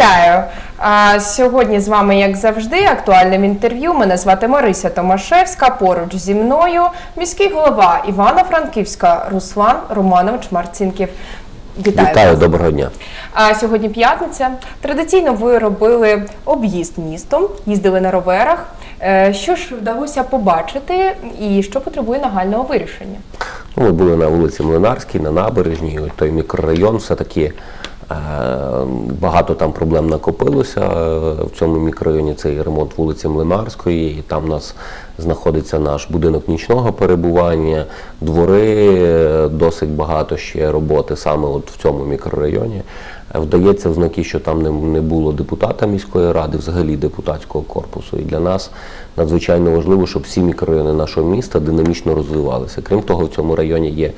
Вітаю! А, Сьогодні з вами, як завжди, актуальним інтерв'ю. Мене звати Марися Томашевська. Поруч зі мною міський голова Івано-Франківська Руслан Романович Марцінків. Вітаю! Вітаю, вас. доброго дня. А сьогодні п'ятниця. Традиційно ви робили об'їзд містом, їздили на роверах. Е, Що ж вдалося побачити і що потребує нагального вирішення? Ну, Ми були на вулиці Млинарській, на набережній, той мікрорайон все-таки. е, Багато там проблем накопилося е, в цьому мікрорайоні. Це і ремонт вулиці Млинарської, і там у нас знаходиться наш будинок нічного перебування, двори, е, досить багато ще роботи саме от в цьому мікрорайоні. Е, Вдається знаки, що там не, було депутата міської ради, взагалі депутатського корпусу. І для нас надзвичайно важливо, щоб всі мікрорайони нашого міста динамічно розвивалися. Крім того, в цьому районі є е,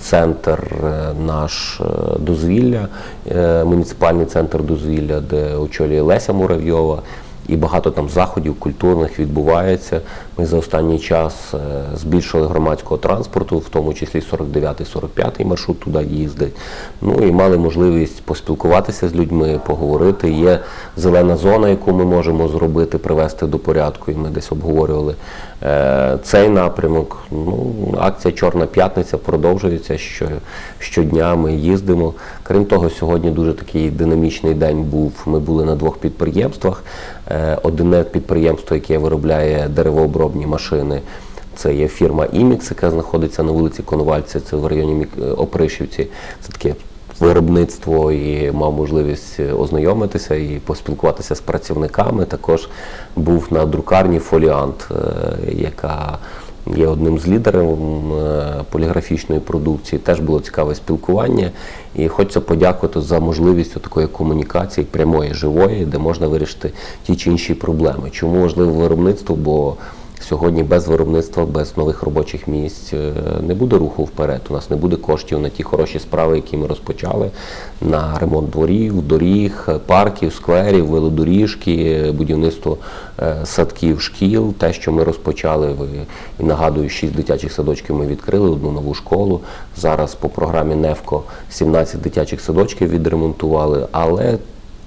центр е, наш е, дозвілля, е, муніципальний центр дозвілля, де очолює Леся Муравйова. І багато там заходів культурних відбувається. Ми за останній час е, збільшили громадського транспорту, в тому числі 49-45 маршрут туди їздить. Ну і мали можливість поспілкуватися з людьми, поговорити. Є зелена зона, яку ми можемо зробити, привести до порядку. І ми десь обговорювали е, цей напрямок. Ну, акція Чорна п'ятниця продовжується. Що, щодня ми їздимо. Крім того, сьогодні дуже такий динамічний день був. Ми були на двох підприємствах. Е, Одне підприємство, яке виробляє деревообробні машини. Це є фірма Імікс, яка знаходиться на вулиці Конвальця, це в районі е, Опришівці. Це таке виробництво і мав можливість е, ознайомитися і поспілкуватися з працівниками. Також був на друкарні Фоліант, яка є одним з лідерів е, поліграфічної продукції. Теж було цікаве спілкування. І хочеться подякувати за можливість такої комунікації прямої, живої, де можна вирішити ті чи інші проблеми. Чому важливо виробництво? Бо Сьогодні без виробництва, без нових робочих місць е, не буде руху вперед. У нас не буде коштів на ті хороші справи, які ми розпочали на ремонт дворів, доріг, парків, скверів, велодоріжки, будівництво е, садків, шкіл. Те, що ми розпочали, і нагадую, шість дитячих садочків ми відкрили, одну нову школу. Зараз по програмі НЕФКО 17 дитячих садочків відремонтували, але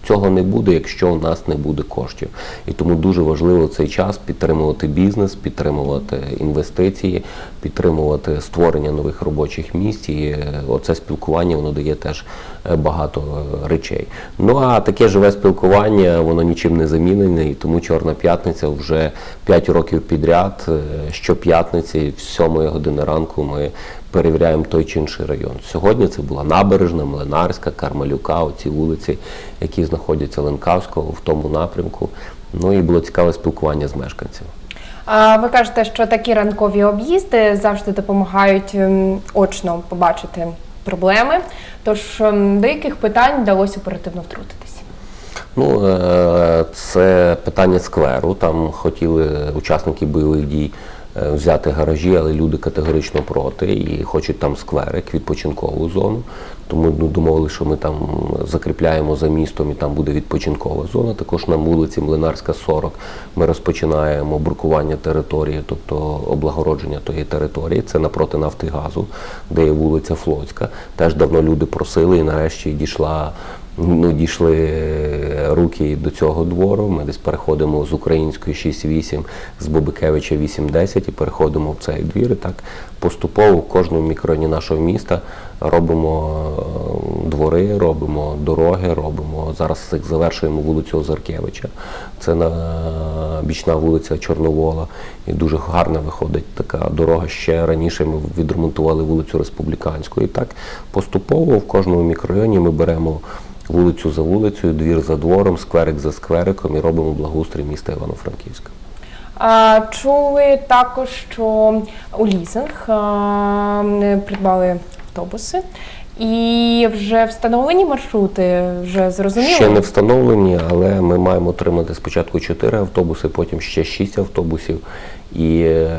Цього не буде, якщо у нас не буде коштів. І тому дуже важливо в цей час підтримувати бізнес, підтримувати інвестиції, підтримувати створення нових робочих місць. І е, оце спілкування воно дає теж е, багато е, речей. Ну а таке живе спілкування, воно нічим не замінене, і тому Чорна п'ятниця вже 5 років підряд. Щоп'ятниці, в 7 години ранку ми перевіряємо той чи інший район. Сьогодні це була Набережна, Млинарська, Кармелюка, оці вулиці, які знаходяться Ленкавського в тому напрямку. Ну і було цікаве спілкування з мешканцями. А ви кажете, що такі ранкові об'їзди завжди допомагають ем, очно побачити проблеми. Тож ем, до яких питань вдалося оперативно втрутитися? Ну, е, це питання скверу. Там хотіли учасники бойових дій взяти гаражі, але люди категорично проти і хочуть там скверик, відпочинкову зону. Тому ну, домовили, що ми там закріпляємо за містом і там буде відпочинкова зона. Також на вулиці Млинарська 40 ми розпочинаємо брукування території, тобто облагородження тої території. Це напроти Нафтигазу, де є вулиця Флотська. Теж давно люди просили і нарешті дійшла ну, дійшли руки до цього двору. Ми десь переходимо з української 6-8, з Бобикевича 8-10 і переходимо в цей двір. І так поступово в кожному мікрорайоні нашого міста робимо е, двори, робимо дороги, робимо. Зараз завершуємо вулицю Озаркевича. Це на бічна вулиця Чорновола. І дуже гарно виходить така дорога. Ще раніше ми відремонтували вулицю Республіканську. І так поступово в кожному мікрорайоні ми беремо вулицю за вулицею, двір за двором, скверик за сквериком і робимо благоустрій міста Івано-Франківська. Чули також, що у лізинг придбали автобуси. І вже встановлені маршрути, вже зрозуміло. Ще не встановлені, але ми маємо отримати спочатку 4 автобуси, потім ще 6 автобусів. І е,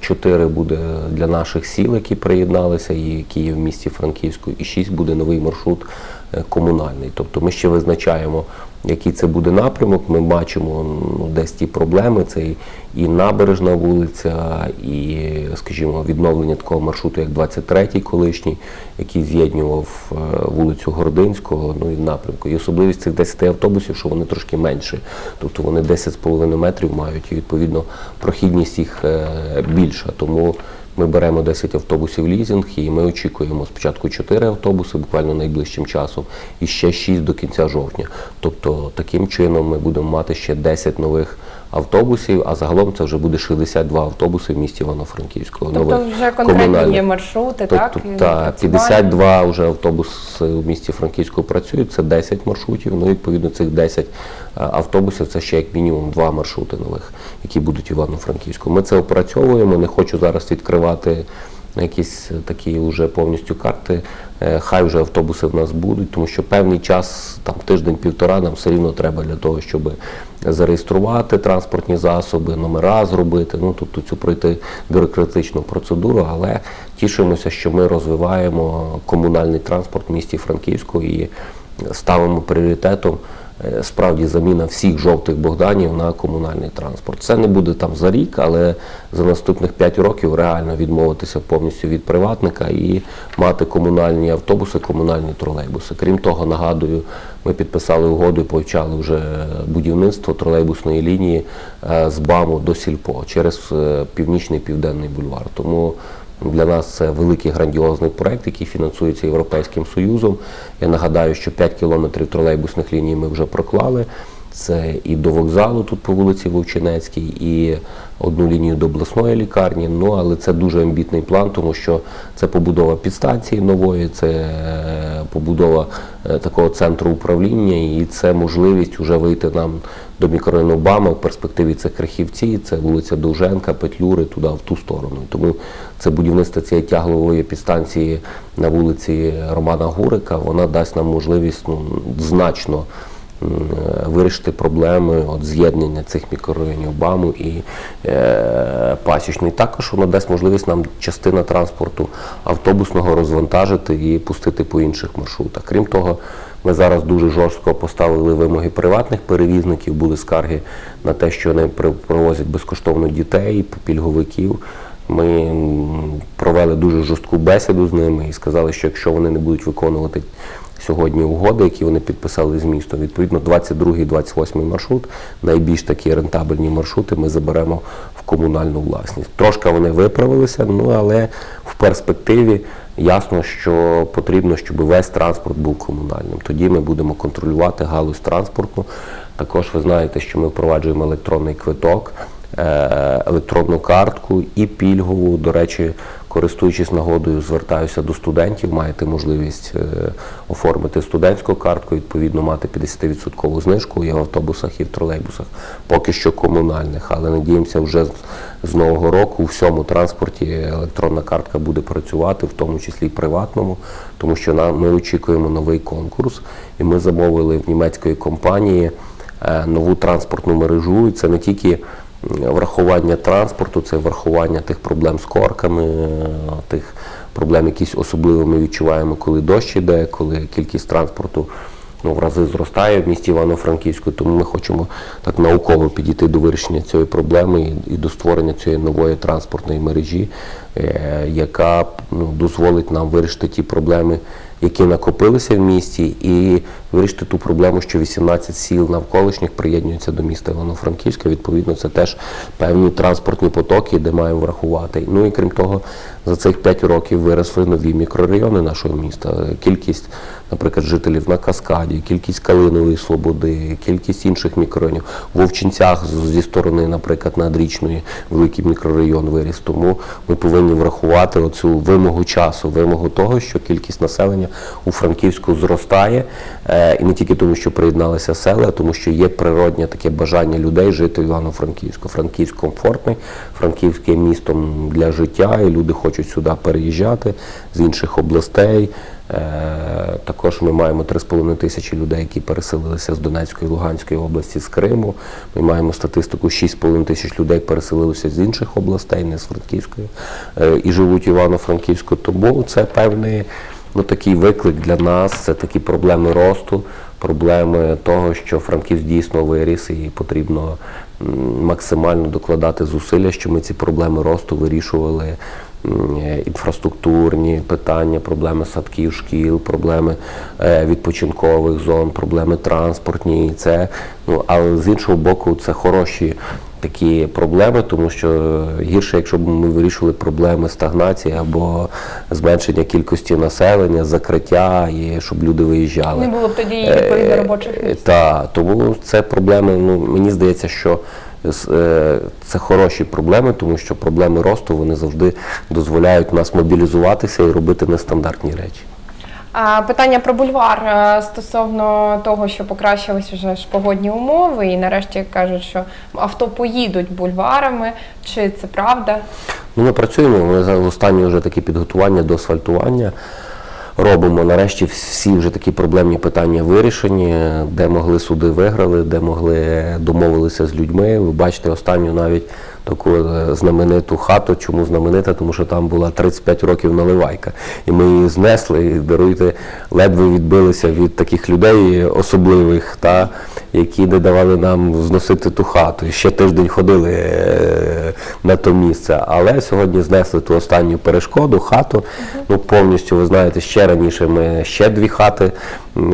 4 буде для наших сіл, які приєдналися, і є в місті Франківську, і 6 буде новий маршрут е, комунальний. Тобто ми ще визначаємо який це буде напрямок. Ми бачимо ну, десь ті проблеми. Це і- набережна вулиця, і, скажімо, відновлення такого маршруту, як 23-й колишній, який з'єднував е, вулицю Городинського, ну і в напрямку. І особливість цих 10 автобусів, що вони трошки менші. Тобто вони 10,5 метрів мають, і відповідно прохідність їх е, більша. Тому ми беремо 10 автобусів лізинг, і ми очікуємо спочатку 4 автобуси буквально найближчим часом, і ще 6 до кінця жовтня. Тобто таким чином ми будемо мати ще 10 нових автобусів, а загалом це вже буде 62 автобуси в місті Івано-Франківського. Тобто вже конкретні є маршрути, так? Тобто, і та, напрацювання. 52 вже автобуси в місті Франківську працюють, це 10 маршрутів. Ну, відповідно, цих 10 е, автобусів це ще як мінімум два маршрути нових, які будуть в Івано-Франківську. Ми це опрацьовуємо. Не хочу зараз відкривати якісь такі вже повністю карти. Е, Хай вже автобуси в нас будуть, тому що певний час, там тиждень-півтора, нам все рівно треба для того, щоб зареєструвати транспортні засоби, номера зробити. Ну тобто цю пройти бюрократичну процедуру, але тішимося, що ми розвиваємо комунальний транспорт в місті Франківську і ставимо пріоритетом. Е, Справді заміна всіх жовтих Богданів на комунальний транспорт. Це не буде там за рік, але за наступних 5 років реально відмовитися повністю від приватника і мати комунальні автобуси, комунальні тролейбуси. Крім того, нагадую, ми підписали угоду і почали вже будівництво тролейбусної лінії е, з БАМу до Сільпо через е, північний південний бульвар. Тому для нас це великий грандіозний проект, який фінансується Європейським Союзом. Я нагадаю, що 5 кілометрів тролейбусних ліній ми вже проклали. Це і до вокзалу тут по вулиці Вовчинецькій, і одну лінію до обласної лікарні. Ну але це дуже амбітний план, тому що це побудова підстанції нової, це е, побудова е, такого центру управління, і це можливість вже вийти нам до мікрорайону Бама. В перспективі це Крихівці, це вулиця Довженка, Петлюри, туди в ту сторону. Тому це будівництво цієї тяглової підстанції на вулиці Романа Гурика. Вона дасть нам можливість ну, значно вирішити проблеми от з'єднання цих мікрорайонів БАМу і е, пасічної. Також воно дасть можливість нам частина транспорту автобусного розвантажити і пустити по інших маршрутах. Крім того, ми зараз дуже жорстко поставили вимоги приватних перевізників, були скарги на те, що вони при- провозять безкоштовно дітей, пільговиків. Ми провели дуже жорстку бесіду з ними і сказали, що якщо вони не будуть виконувати сьогодні угоди, які вони підписали з містом, відповідно 22 28 маршрут, найбільш такі рентабельні маршрути, ми заберемо в комунальну власність. Трошки вони виправилися, ну але в перспективі ясно, що потрібно, щоб весь транспорт був комунальним. Тоді ми будемо контролювати галузь транспорту. Також ви знаєте, що ми впроваджуємо електронний квиток е, електронну картку і пільгову. До речі, користуючись нагодою, звертаюся до студентів. Маєте можливість е, оформити студентську картку, відповідно мати 50% знижку і в автобусах, і в тролейбусах. Поки що комунальних, але надіємося, вже з- нового року у всьому транспорті електронна картка буде працювати, в тому числі і приватному, тому що нам ми очікуємо новий конкурс, і ми замовили в німецької компанії е, нову транспортну мережу. І це не тільки врахування транспорту, це врахування тих проблем з корками, е, тих проблем, якісь особливо ми відчуваємо, коли дощ іде, коли кількість транспорту ну, в рази зростає в місті Івано-Франківську. Тому ми хочемо так науково підійти до вирішення цієї проблеми і, до створення цієї нової транспортної мережі, яка ну, дозволить нам вирішити ті проблеми, які накопилися в місті, і вирішити ту проблему, що 18 сіл навколишніх приєднуються до міста Івано-Франківська. Відповідно, це теж певні транспортні потоки, де маємо врахувати. Ну і крім того, за цих 5 років виросли нові мікрорайони нашого міста. Кількість, наприклад, жителів на Каскаді, кількість Калинової Слободи, кількість інших мікрорайонів. В Вовчинцях зі сторони, наприклад, надрічної великий мікрорайон виріс. Тому ми повинні врахувати оцю вимогу часу, вимогу того, що кількість населення у Франківську зростає. Е, І не тільки тому, що приєдналися села, а тому що є природнє таке бажання людей жити в Івано-Франківську. Франківськ комфортний, Франківське містом для життя, і люди хочуть сюди переїжджати з інших областей. Е, Також ми маємо 3,5 тисячі людей, які переселилися з Донецької, Луганської області, з Криму. Ми маємо статистику 6,5 тисяч людей переселилися з інших областей, не з Франківської, е, і живуть Івано-Франківську. Тому це певний ну, такий виклик для нас, це такі проблеми росту. проблеми того, що Франківськ дійсно виріс і потрібно максимально докладати зусилля, щоб ми ці проблеми росту вирішували. Е, Інфраструктурні питання, проблеми садків, шкіл, проблеми е, відпочинкових зон, проблеми транспортні. Це, ну, але з іншого боку, це хороші такі проблеми, тому що гірше, якщо б ми вирішували проблеми стагнації або зменшення кількості населення, закриття і щоб люди виїжджали. Не було б тоді і відповідно робочих Е, місць. Та, тому це проблеми. Ну мені здається, що е, це хороші проблеми, тому що проблеми росту вони завжди дозволяють нас мобілізуватися і робити нестандартні речі. Питання про бульвар е, стосовно того, що покращились вже ж погодні умови, і нарешті кажуть, що авто поїдуть бульварами. Чи це правда? Ну, ми працюємо. Ми за останні вже такі підготування до асфальтування. Робимо нарешті всі вже такі проблемні питання вирішені, де могли суди виграли, де могли домовилися з людьми. Ви бачите останню навіть таку е, знамениту хату. Чому знаменита? Тому що там була 35 років наливайка. І ми її знесли, і даруйте, ледве відбилися від таких людей особливих, та, які не давали нам зносити ту хату. І ще тиждень ходили е, на то місце. Але сьогодні знесли ту останню перешкоду, хату. Ну, повністю, ви знаєте, ще раніше ми ще дві хати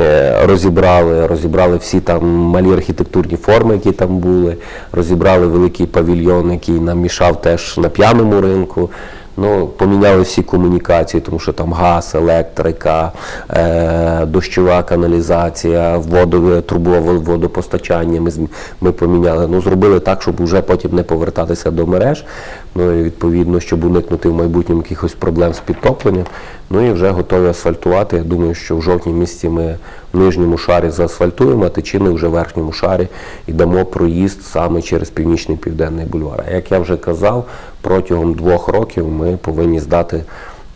е, розібрали, розібрали всі там малі архітектурні форми, які там були, розібрали великий павільйон, який нам мішав теж на п'яному ринку. Ну, поміняли всі комунікації, тому що там газ, електрика, е, дощова каналізація, воду, трубове водопостачання. Ми, ми поміняли. Ну, зробили так, щоб вже потім не повертатися до мереж. Ну і відповідно, щоб уникнути в майбутньому якихось проблем з підтопленням. Ну і вже готові асфальтувати. Я думаю, що в жовтні місці ми в нижньому шарі заасфальтуємо, а течіни вже в верхньому шарі і дамо проїзд саме через північний південний бульвар. А як я вже казав, протягом двох років ми повинні здати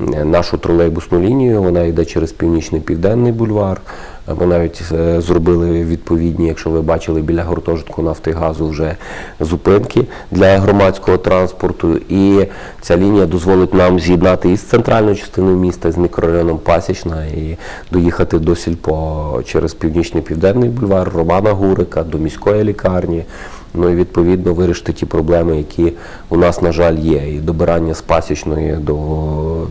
е, нашу тролейбусну лінію. Вона йде через північний південний бульвар. Ми навіть е, зробили відповідні, якщо ви бачили біля гуртожитку нафти газу вже зупинки для громадського транспорту. І ця лінія дозволить нам з'єднати із центральною частиною міста, з мікрорайоном Пасічна і доїхати до Сільпо через північний південний бульвар, Романа Гурика, до міської лікарні. Ну і відповідно вирішити ті проблеми, які у нас, на жаль, є. І добирання з пасічної до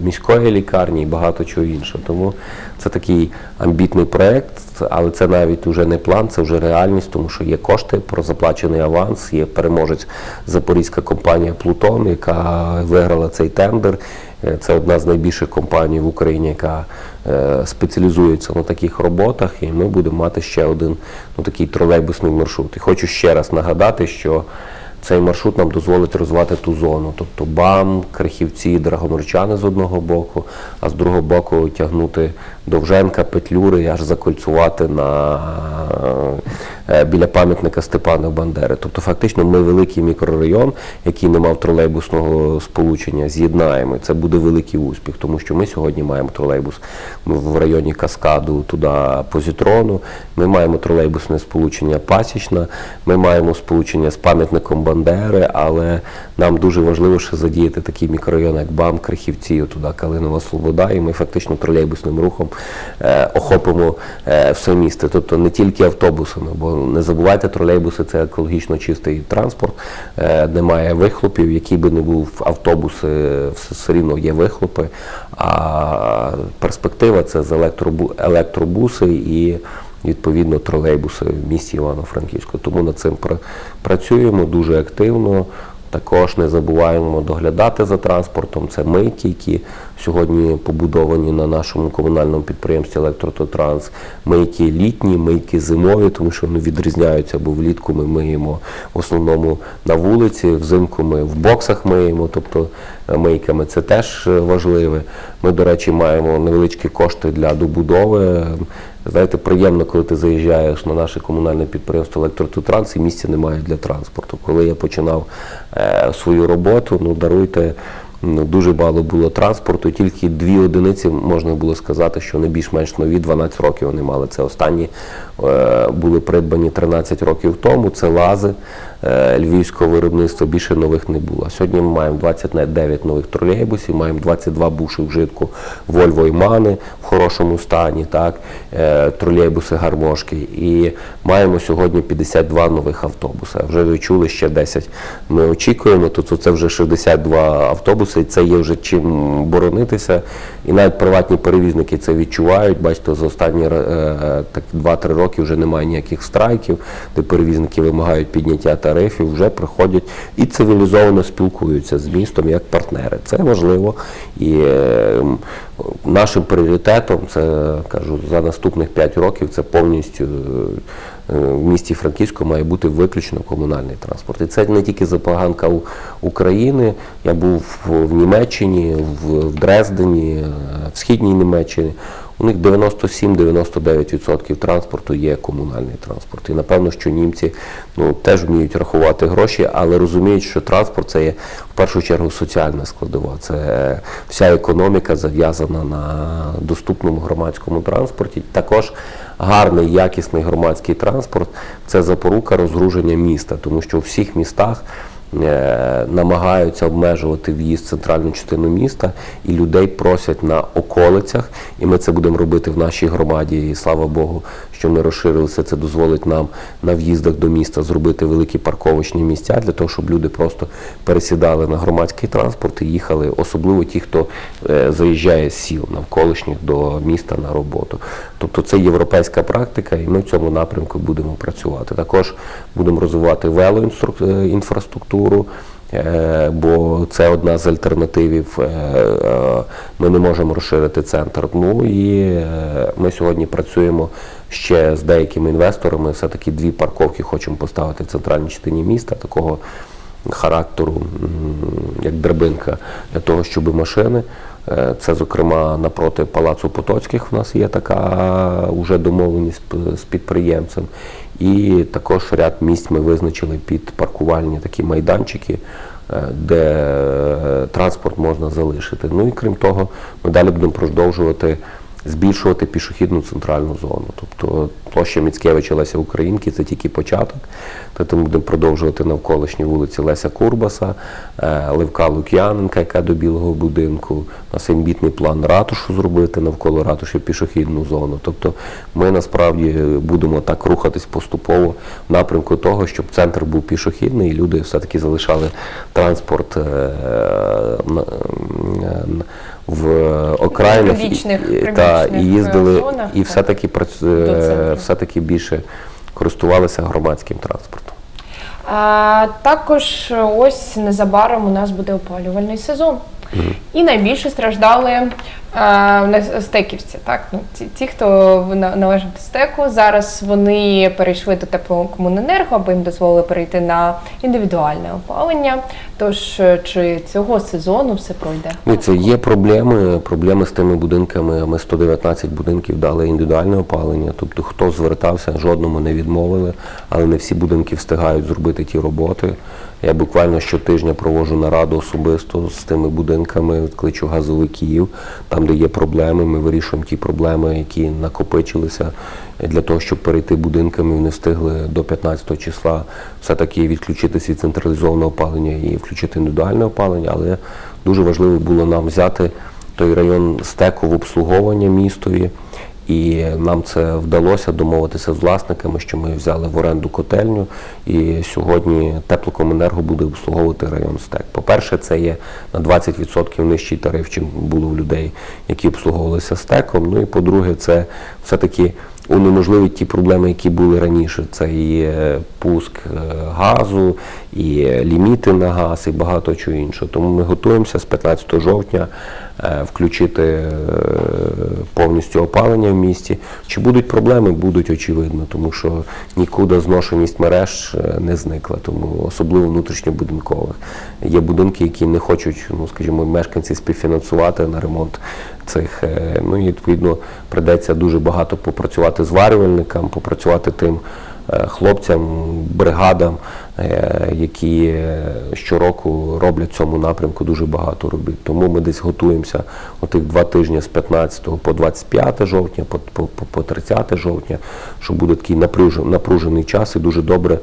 міської лікарні і багато чого іншого. Тому це такий амбітний проєкт, але це навіть вже не план, це вже реальність, тому що є кошти про заплачений аванс, є переможець запорізька компанія Плутон, яка виграла цей тендер. Е, Це одна з найбільших компаній в Україні, яка е, спеціалізується на таких роботах, і ми будемо мати ще один ну, такий тролейбусний маршрут. І хочу ще раз нагадати, що цей маршрут нам дозволить розвивати ту зону, тобто БАМ, Крихівці, Драгоморчани з одного боку, а з другого боку тягнути Довженка, Петлюри і аж закольцувати на біля пам'ятника Степана Бандери. Тобто, фактично, ми великий мікрорайон, який не мав тролейбусного сполучення, з'єднаємо. Це буде великий успіх, тому що ми сьогодні маємо тролейбус в районі Каскаду туди позитрону. Ми маємо тролейбусне сполучення Пасічна, ми маємо сполучення з пам'ятником Бандери, але нам дуже важливо ще задіяти такий мікрорайон, як БАМ, Крихівці, туди Калинова Слобода, і ми фактично тролейбусним рухом е, охопимо е, все місто. Тобто не тільки автобусами, бо не забувайте, тролейбуси це екологічно чистий транспорт, е, немає вихлопів, який би не був автобус, е, все, рівно є вихлопи. А перспектива це з електробу, електробуси і відповідно тролейбуси в місті Івано-Франківську. Тому над цим пра- працюємо дуже активно. Також не забуваємо доглядати за транспортом. Це мийки, які сьогодні побудовані на нашому комунальному підприємстві Електрототранс. Мийки літні, мийки зимові, тому що вони відрізняються, бо влітку ми миємо в основному на вулиці, взимку ми в боксах миємо, тобто е, мийками це теж важливе. Ми, до речі, маємо невеличкі кошти для добудови. Знаєте, приємно, коли ти заїжджаєш на наше комунальне підприємство Електротутранс і місця немає для транспорту. Коли я починав е, свою роботу, ну даруйте. Ну, дуже мало було транспорту, тільки дві одиниці можна було сказати, що не більш-менш нові, 12 років вони мали. Це останні були придбані 13 років тому. Це лази, е, львівського виробництва більше нових не було. Сьогодні ми маємо 29 нових тролейбусів, маємо 22 буші вжитку Volvo і Мани в хорошому стані, так, е, тролейбуси гармошки. І маємо сьогодні 52 нових автобуси. Вже ви чули ще 10. Ми очікуємо, то це вже 62 автобуси, і це є вже чим боронитися. І навіть приватні перевізники це відчувають. Бачите, за останні е, так, 2-3 роки вже немає ніяких страйків, де перевізники вимагають підняття тарифів, вже приходять і цивілізовано спілкуються з містом як партнери. Це важливо. І е, нашим пріоритетом, це кажу, за наступних 5 років це повністю. е, В місті Франківську має бути виключно комунальний транспорт. І це не тільки запоганка України. Я був в Німеччині, в Дрездені, е, в східній Німеччині. У них 97-99% транспорту є комунальний транспорт. І напевно, що німці ну, теж вміють рахувати гроші, але розуміють, що транспорт це є в першу чергу соціальна складова. Це е, вся економіка зав'язана на доступному громадському транспорті. Також гарний, якісний громадський транспорт це запорука розгруження міста, тому що у всіх містах намагаються обмежувати в'їзд в центральну частину міста, і людей просять на околицях. І ми це будемо робити в нашій громаді. І слава Богу, що ми розширилися. Це дозволить нам на в'їздах до міста зробити великі парковочні місця для того, щоб люди просто пересідали на громадський транспорт і їхали, особливо ті, хто е, заїжджає з сіл навколишніх до міста на роботу. Тобто це європейська практика, і ми в цьому напрямку будемо працювати. Також будемо розвивати велоінфраструктуру. Е, Бо це одна з альтернативів. Е, е, Ми не можемо розширити центр. Ну і е, ми сьогодні працюємо ще з деякими інвесторами. Все-таки дві парковки хочемо поставити в центральній частині міста, такого характеру, як драбинка, для того, щоб машини. Е, Це, зокрема, напроти Палацу Потоцьких в нас є така вже домовленість з підприємцем. І також ряд місць ми визначили під паркувальні такі майданчики, е, де е, транспорт можна залишити. Ну і крім того, ми далі будемо продовжувати збільшувати пішохідну центральну зону. Тобто площа Міцкевича Леся Українки це тільки початок. Тому будемо продовжувати навколишні вулиці Леся Курбаса, е, Левка Лук'яненка, яка до білого будинку. У нас амбітний план ратушу зробити навколо ратуші пішохідну зону. Тобто ми насправді будемо так рухатись поступово в напрямку того, щоб центр був пішохідний і люди все-таки залишали транспорт е, м, в окраїнах прибічних, прибічних та, і їздили, е, зонах, і все-таки прац- До е, все-таки більше користувалися громадським транспортом. А, також ось незабаром у нас буде опалювальний сезон. І найбільше страждали в стеківці. Так? Ну, ті, ті, хто на- належав до стеку, зараз вони перейшли до теплокомуненерго, аби їм дозволили перейти на індивідуальне опалення. Тож е, чи цього сезону все пройде? Дивіться, є проблеми, проблеми з тими будинками. Ми 119 будинків дали індивідуальне опалення. Тобто, хто звертався, жодному не відмовили, але не всі будинки встигають зробити ті роботи. Я буквально щотижня проводжу нараду особисто з тими будинками, кличу газовиків, там, де є проблеми, ми вирішуємо ті проблеми, які накопичилися для того, щоб перейти будинками, вони встигли до 15 числа все-таки відключитися від централізованого опалення і включити індивідуальне опалення, але дуже важливо було нам взяти той район стеку в обслуговування містові. І нам це вдалося домовитися з власниками, що ми взяли в оренду котельню, і сьогодні теплокомунерго буде обслуговувати район стек. По-перше, це є на 20% нижчий тариф, чим було в людей, які обслуговувалися стеком. Ну і по-друге, це все-таки унеможливить ті проблеми, які були раніше. Це і пуск е, газу, і ліміти на газ, і багато чого іншого. Тому ми готуємося з 15 жовтня е, включити е, повністю опалення в місті. Чи будуть проблеми? Будуть очевидно, тому що нікуди зношеність мереж не зникла, тому особливо внутрішньобудинкових. Є будинки, які не хочуть, ну скажімо, мешканці співфінансувати на ремонт цих. е, Ну і відповідно придеться дуже багато попрацювати зварювальникам, попрацювати тим е, хлопцям, бригадам, е, які щороку роблять в цьому напрямку дуже багато робіт. Тому ми десь готуємося отих два тижні з 15 по 25 жовтня, по 30 жовтня, що буде такий напружений час і дуже добре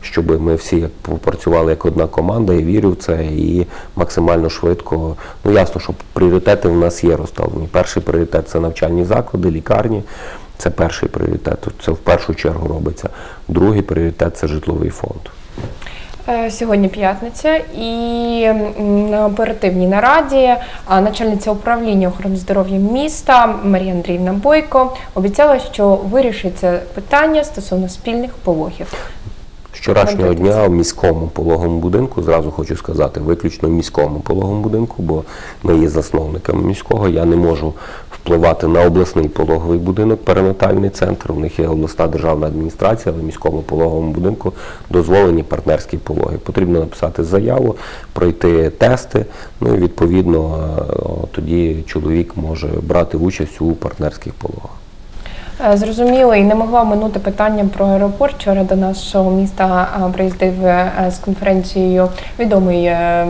щоб ми всі попрацювали як одна команда. Я вірю в це і максимально швидко. Ну ясно, що пріоритети в нас є розставлені. Перший пріоритет це навчальні заклади, лікарні. Це перший пріоритет. Це в першу чергу робиться. Другий пріоритет це житловий фонд. Е, Сьогодні п'ятниця і на оперативній нараді начальниця управління охорони здоров'я міста Марія Андріївна Бойко обіцяла, що вирішиться питання стосовно спільних пологів. Вчорашнього дня в міському пологовому будинку, зразу хочу сказати, виключно в міському пологовому будинку, бо ми є засновниками міського. Я не можу впливати на обласний пологовий будинок, перинатальний центр. У них є обласна державна адміністрація, але в міському пологовому будинку дозволені партнерські пологи. Потрібно написати заяву, пройти тести. Ну і відповідно е, тоді чоловік може брати участь у партнерських пологах. Е, Зрозуміло, і не могла минути питання про аеропорт. Вчора до нашого міста приїздив е, з конференцією відомий е,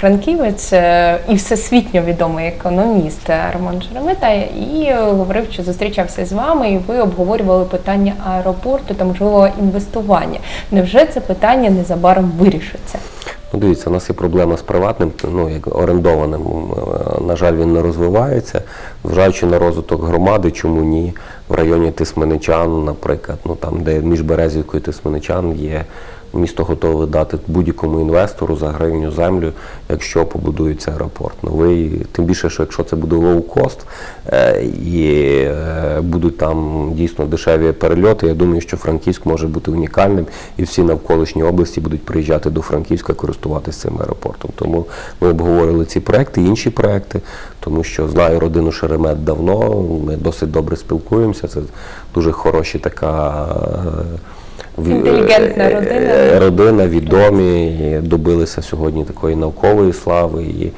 франківець е, і всесвітньо відомий економіст е, Роман Шеремета, і е, говорив, що зустрічався з вами, і ви обговорювали питання аеропорту та можливо інвестування. Невже це питання незабаром вирішиться? Ну, дивіться, у нас є проблема з приватним, ну як орендованим. Е, На жаль, він не розвивається. Зважаючи на розвиток громади, чому ні? В районі Тисменичан, наприклад, ну там, де між Березівкою і Тисменичан є. Місто готове дати будь-якому інвестору за гривню землю, якщо побудується аеропорт. Новий, тим більше, що якщо це буде лоу-кост е, і е, будуть там дійсно дешеві перельоти, я думаю, що Франківськ може бути унікальним, і всі навколишні області будуть приїжджати до Франківська користуватися цим аеропортом. Тому ми обговорили ці проекти, інші проекти, тому що знаю родину Шеремет давно. Ми досить добре спілкуємося. Це дуже хороші така. Інтелігентна е, родина. е, родина, відомі, і добилися сьогодні такої наукової слави. І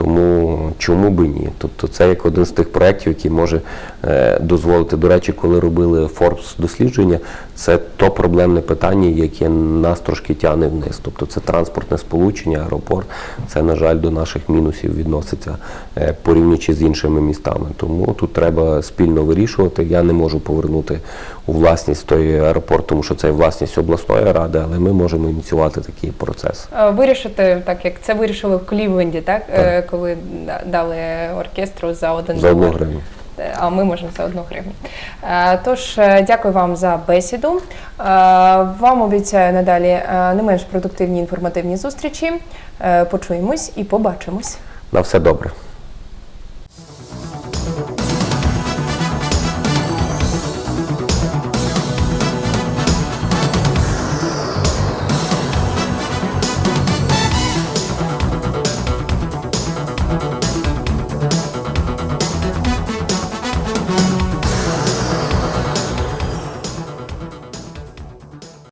тому чому би ні? Тобто це як один з тих проєктів, який може е, дозволити. До речі, коли робили Forbes дослідження, це то проблемне питання, яке нас трошки тягне вниз. Тобто це транспортне сполучення, аеропорт. Це, на жаль, до наших мінусів відноситься е, порівнюючи з іншими містами. Тому тут треба спільно вирішувати. Я не можу повернути у власність той аеропорт, тому що це власність обласної ради, але ми можемо ініціювати такий процес. Е, Вирішити, так як це вирішили в Клівленді, так, Е, коли да- дали оркестру за один За одну гривню. Е, А ми можемо за одну гривню. Е, Тож е, дякую вам за бесіду. Вам обіцяю надалі не менш продуктивні інформативні зустрічі. Почуємось і побачимось. На все добре.